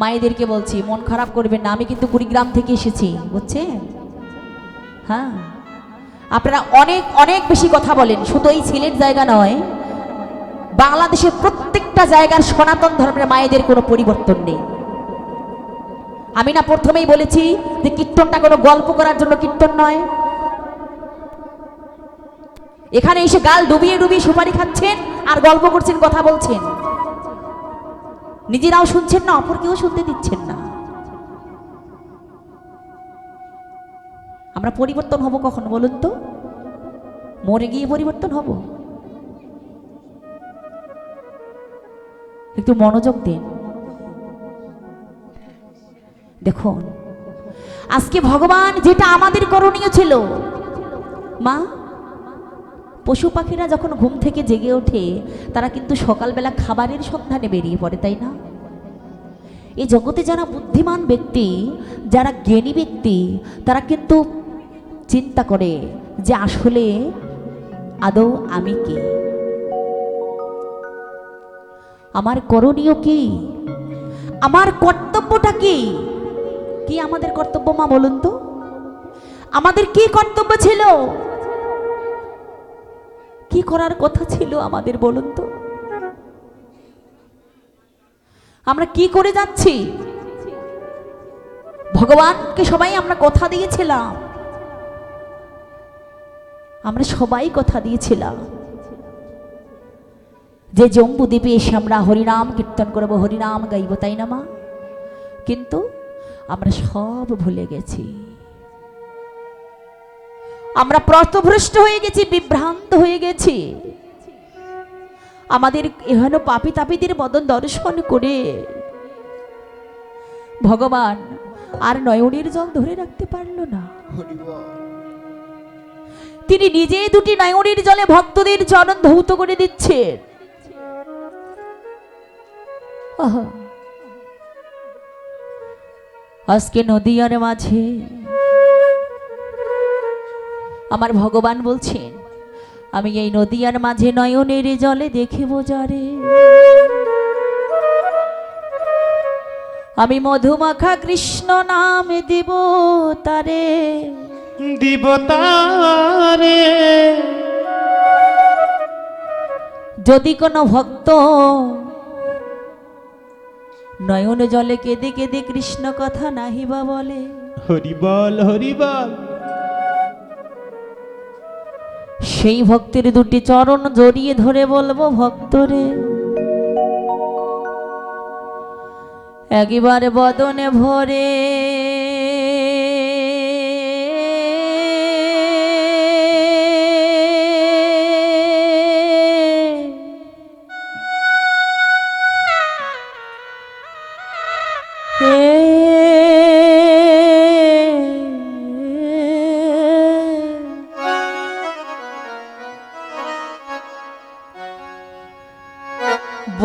মায়েদেরকে বলছি, মন খারাপ করবেন না, আমি কিন্তু কুড়িগ্রাম থেকে এসেছি বুঝছেন হ্যাঁ। আপনারা অনেক অনেক বেশি কথা বলেন, শুধু এই সিলেট জায়গা নয়, বাংলাদেশের প্রত্যেকটা জায়গার সনাতন ধর্মের মায়েদের কোনো পরিবর্তন নেই। আমি না প্রথমেই বলেছি যে কীর্তনটা কোনো গল্প করার জন্য কীর্তন নয়। এখানে এসে গাল ডুবিয়ে ডুবিয়ে সুপারি খাচ্ছেন আর গল্প করছেন, কথা বলছেন। নিজেরাও শুনছেন না, অপরকেও শুনতে দিচ্ছেন না। আমরা পরিবর্তন হব কখন বলুন তো? মরে গিয়ে পরিবর্তন হব? একটু মনোযোগ দিন। দেখুন, আজকে ভগবান যেটা আমাদের করণীয় ছিল, মা পশু পাখিরা যখন ঘুম থেকে জেগে ওঠে, তারা কিন্তু সকালবেলা খাবারের সন্ধানে বেরিয়ে পড়ে, তাই না? এই জগতে যারা বুদ্ধিমান ব্যক্তি, যারা জ্ঞানী ব্যক্তি, তারা কিন্তু চিন্তা করে যে আসলে আদৌ আমি কে? আমার করণীয় কি? আমার কর্তব্যটা কি? কি আমাদের কর্তব্য মা, বলুন তো? আমাদের কি কর্তব্য ছিল? কি করার কথা ছিল আমাদের বলুন তো? আমরা কি করে যাচ্ছি? ভগবানকে সবাই আমরা কথা দিয়েছিলাম। আমরা সবাই কথা দিয়েছিলাম। যে জম্বু দ্বীপে এসে আমরা হরিনাম কীর্তন করব, হরিনাম গাইব, তাই না মা? কিন্তু আমরা সব ভুলে গেছি। আমরা প্রতভ্রষ্ট হয়ে গেছি, বিভ্রান্ত হয়ে গেছি। আমাদের এহেন পাপি তাপিদের বদন দর্শন করে। ভগবান আর নয়নের জল ধরে রাখতে পারল না। তিনি নিজে দুটি নয়নের জলে ভক্তদের চরণ ধৌত করে দিচ্ছেন। আজকে নদী নদীয়ার মাঝে আমার ভগবান বলছেন আমি এই নদীয়ার মাঝে নয়নের জলে দেখিব যারে আমি মধুমাখা কৃষ্ণ নামে দিব তারে। দিবতারে যদি কোনো ভক্ত নয়ন জলে কেঁদে কেঁদে কৃষ্ণ কথা নাহিবা বলে। হরিবল হরিবল। সেই ভক্তের দুটি চরণ জড়িয়ে ধরে বলব ভক্তরে। একবার বদনে ভরে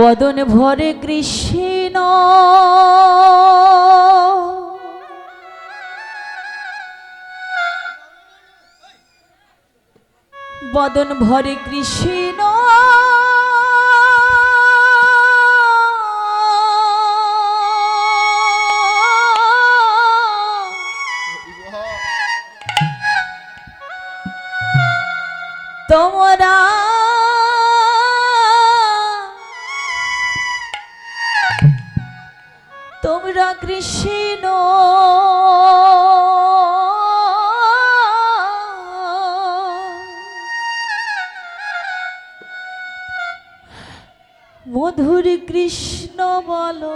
বদন ভরে কৃষ্ণ। বদন ভরে কৃষ্ণ বলো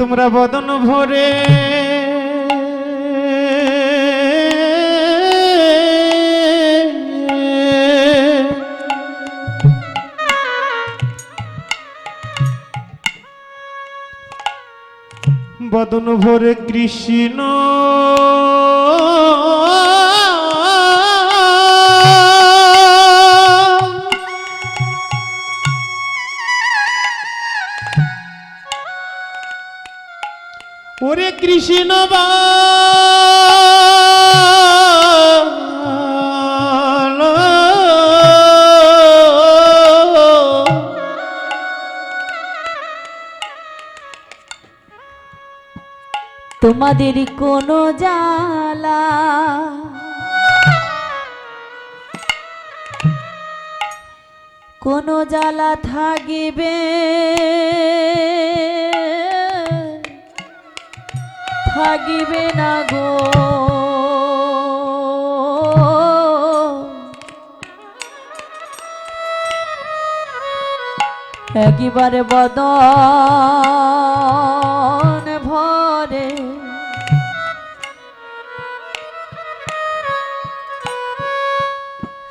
তোমরা বদন ভরে বদন ভরে কৃষ্ণ। তোমাদের কোনো জ্বালা। কোনো জ্বালা থাকিবে। থাকিবে না গো। একেবারে বদন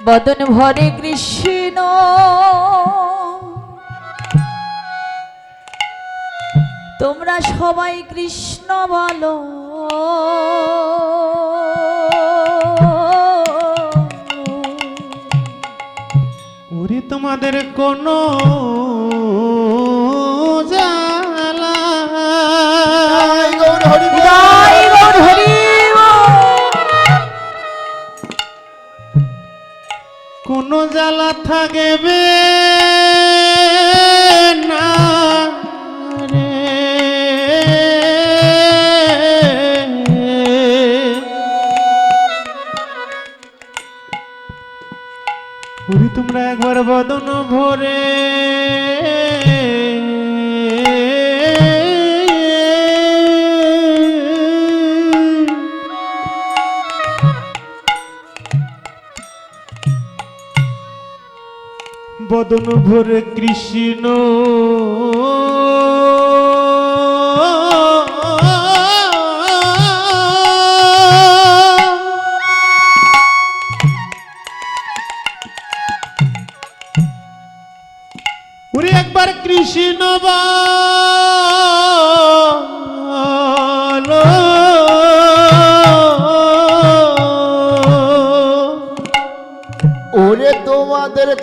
বদন ভরে কৃষ্ণ। তোমরা সবাই কৃষ্ণ বলো। তোমাদের কোনো জ্বালা কোনো জ্বালা থাকবে? বদন ভরে কৃষ্ণ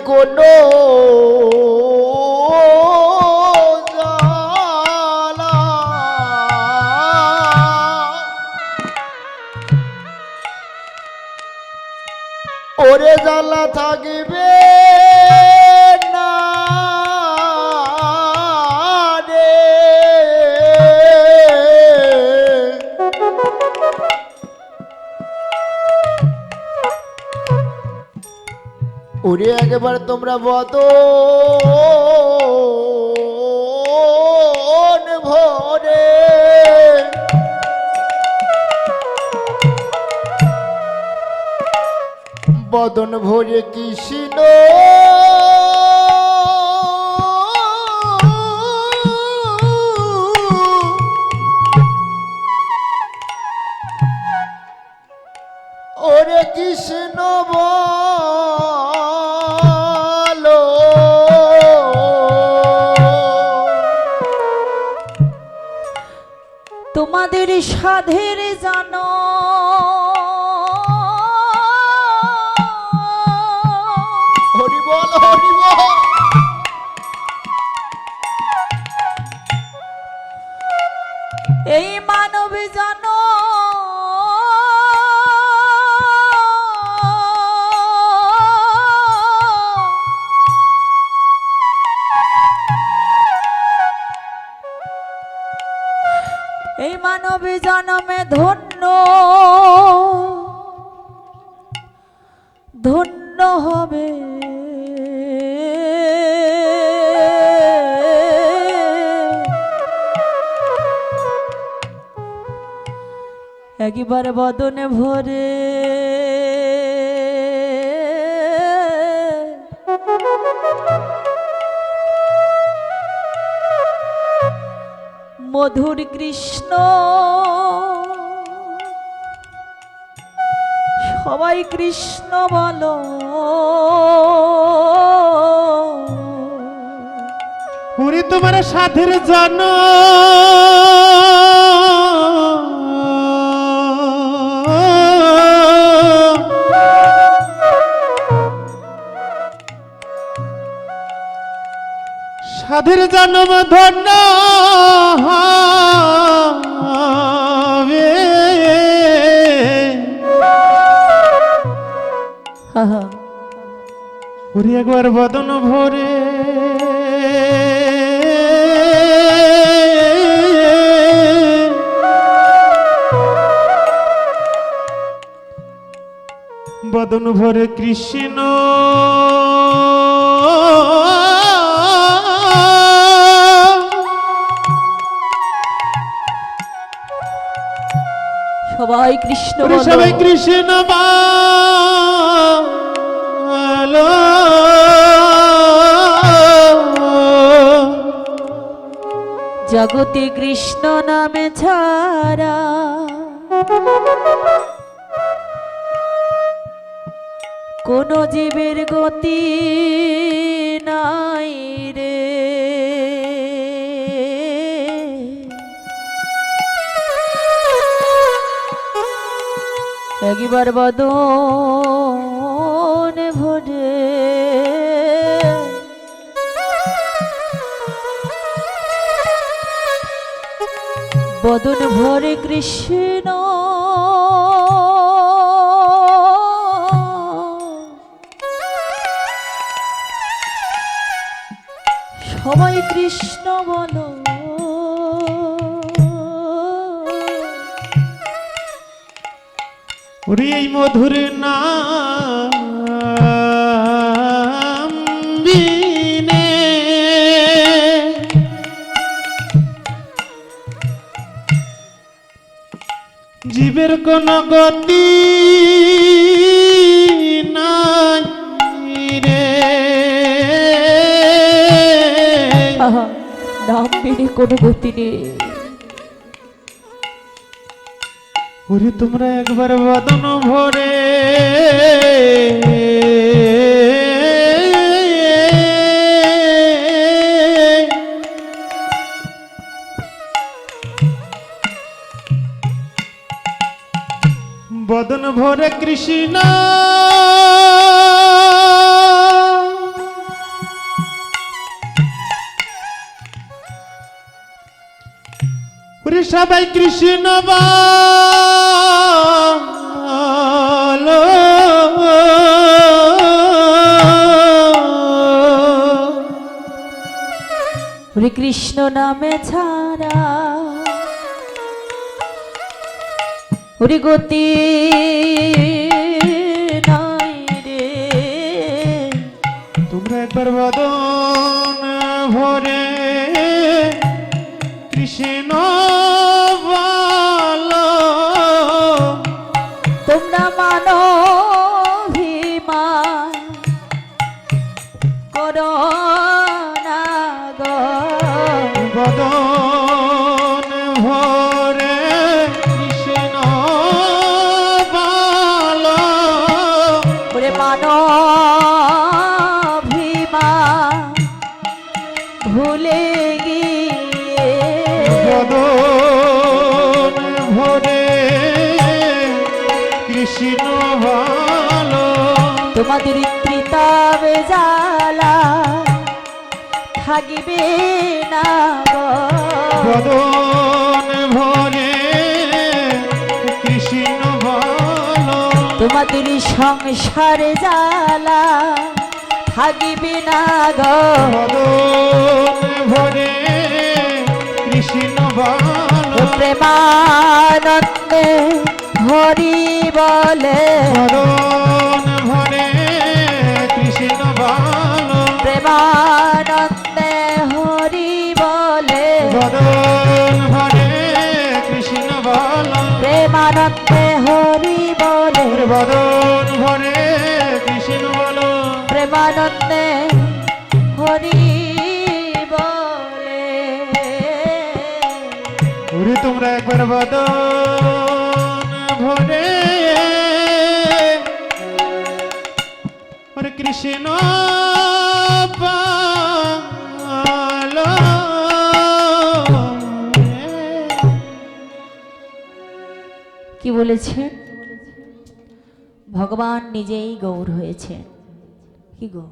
কোনো ওরে জ্বালা থাকিবে। ওরে একবার তোমরা বদ ভরে। বদন ভরে কৃষ্ণ। ওরে কৃষ্ণ সাধের মানব জন্মে ধন্য? ধন্য হবে। একবার বদনে ভরে মধুর কৃষ্ণ। সবাই কৃষ্ণ বলো। পুরী তোমার সাধের জন। তাদের জন্ম ধন্য ওরে একবার বদন ভরে। বদন ভরে কৃষ্ণ। সবাই কৃষ্ণ। সবাই কৃষ্ণ বলো। জগতে কৃষ্ণ নামে ছাড়া। কোন জীবের গতি নাই রে। একবার বদন ভরে বদন ভরে কৃষ্ণ। সবাই কৃষ্ণ ওরে এই মধুর বিনে। জীবের কোন গতি নাম মেনে কোনো গতি নেই। ওরে তোমরা একবার বদন ভরে। বদন ভরে কৃষ্ণ সবাই কৃষ্ণ বলো। হরে কৃষ্ণ নামে ছাড়া। হরি গতি নাই রে। তোমরা একবার বদন কৃষ্ণ ভালো। তোমাদের ত্রিতাবে জ্বালা থাকিবে না। বদন ভরে কৃষ্ণ ভালো। তোমাদের সংসারে জ্বালা থাকিবে না ভরে কৃষ্ণ ভালো। প্রেমানন্দে হরি বলে। বদন ভরে কৃষ্ণ ভালো প্রেমানন্দে হরি বলে। বদন ভরে কৃষ্ণ ভালো প্রেমানন্দে হরি বলে। বদন ভরে কৃষ্ণ ভালো প্রেমানন্দে হরি বলে। তোমরা একবার বদন ওরে কৃষ্ণ কি বলেছেন ভগবান নিজেই গৌর হয়েছে। কি গো?